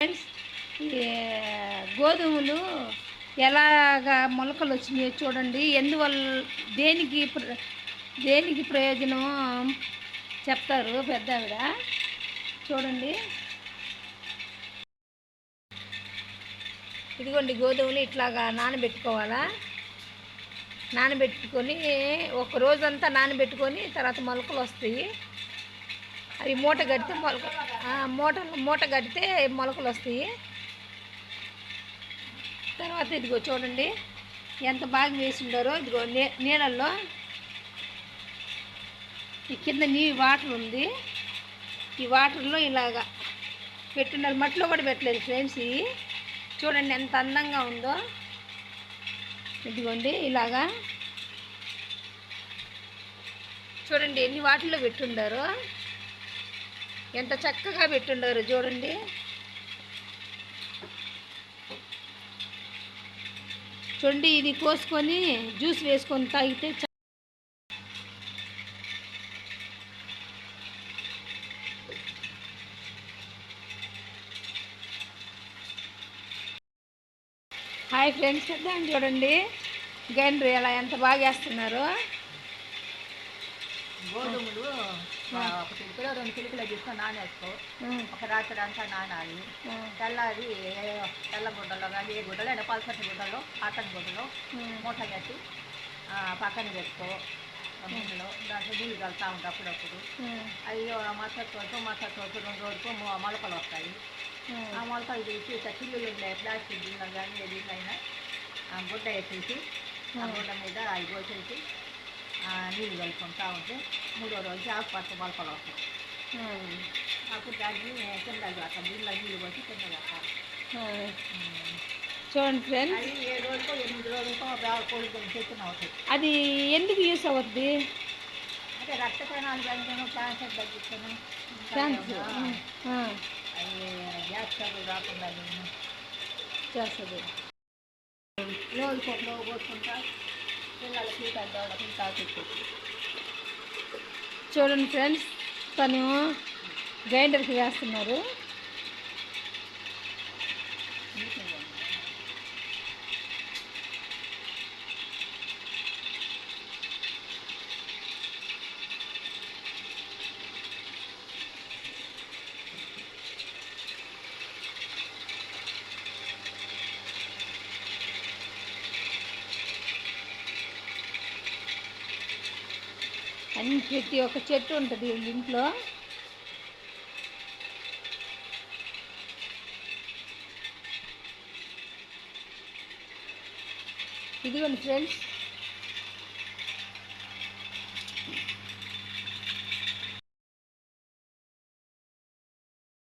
Friends ఈ గోధుమలు ఎలాగా మొలకలు వచ్చినాయో చూడండి. ఎందువల్ల దేనికి ప్ర- దేనికి ప్రయోజనం చెప్తారు పెద్ద ఆవిడ చూడండి. ఇదిగోండి గోధుమలు ఇట్లాగా నానబెట్టుకోవాలా? నానబెట్టుకొని ఒక రోజంతా నానబెట్టుకొని తర్వాత మొలకలు వస్తాయి. అవి మూట కడితే మొలక మూట మూట కడితే మొలకలు వస్తాయి. తర్వాత ఇదిగో చూడండి ఎంత బాగా వేసిండారో. ఇదిగో నీ నీళ్ళల్లో ఈ కింద నీ వాటర్ ఉంది. ఈ వాటర్లో ఇలాగా పెట్టున్నారు మట్టిలో కూడా పెట్టలేదు ఫ్రెండ్స్ ఇవి. చూడండి ఎంత అందంగా ఉందో. ఇదిగోండి ఇలాగా. చూడండి ఎన్ని వాటిల్లో పెట్టుండారో. ఎంత చక్కగా పెట్టుండారు చూడండి. చూడండి ఇది కోసుకొని జ్యూస్ వేసుకొని తాగితే హాయ్ ఫ్రెండ్స్ చూద్దాం చూడండి. గండ్రు ఎలా ఎంత బాగా వేస్తున్నారు? గోధుమలు ఒక చిలుకలో రెండు చిలుకలు తీసుకొని నానేసుకో ఒక రాత్రి అంతా నానాలి. తెల్లారి తెల్ల గుడ్డలో కానీ ఏ గుడ్డలో అయినా పల్సటి గుడ్డలో కాటన్ గుడ్డలో మూట కట్టి పక్కన పెట్టుకో. నీళ్ళు దాంట్లో నీళ్ళు కలుతా ఉంటాయి అప్పుడప్పుడు. అయ్యో మసత్ తోట మసత్ తోట రెండు రోజులకు మొ- మొలకలు వస్తాయి. ఆ. మొలకలు తీసి ఇట్లా చిల్లులు ఉన్నాయి ప్లాస్టిక్ గిన్నెలు కానీ ఏ దీన్నైనా ఆ గుడ్డ వేసేసి ఆ. గుడ్డ మీద అవి పోసేసి నీళ్ళు కలుపుకుంటా ఉంటే మూడో రోజు ఆకుపచ్చ మొలకలు వస్తాయి ఉమ్, అప్పుడు దాన్ని కింద అక్కడ నీళ్ళు నీళ్ళు పోసి కింద ఉమ్. చూడండి ఫ్రెండ్స్. అది ఏడు రోజుకో ఎనిమిది రోజులకో బాగా కోడి చెట్టున అవుతాయి. అది ఎందుకు యూస్ అవుద్ది? అంటే రక్త కణాలు పెంచను క్యాన్సర్ క్యాన్సర్. అవి గ్యాస్ ట్రబుల్ రాకుండా చేస్తుంది. రోజుకి ఒక రోజు పోసుకుంటా. చూడండి ఫ్రెండ్స్ తను గ్రైండర్కి వేస్తున్నారు. అన్ని ప్రతి ఒక్క చెట్టు ఉంటుంది వీళ్ళ ఇంట్లో. ఇదిగోండి ఫ్రెండ్స్.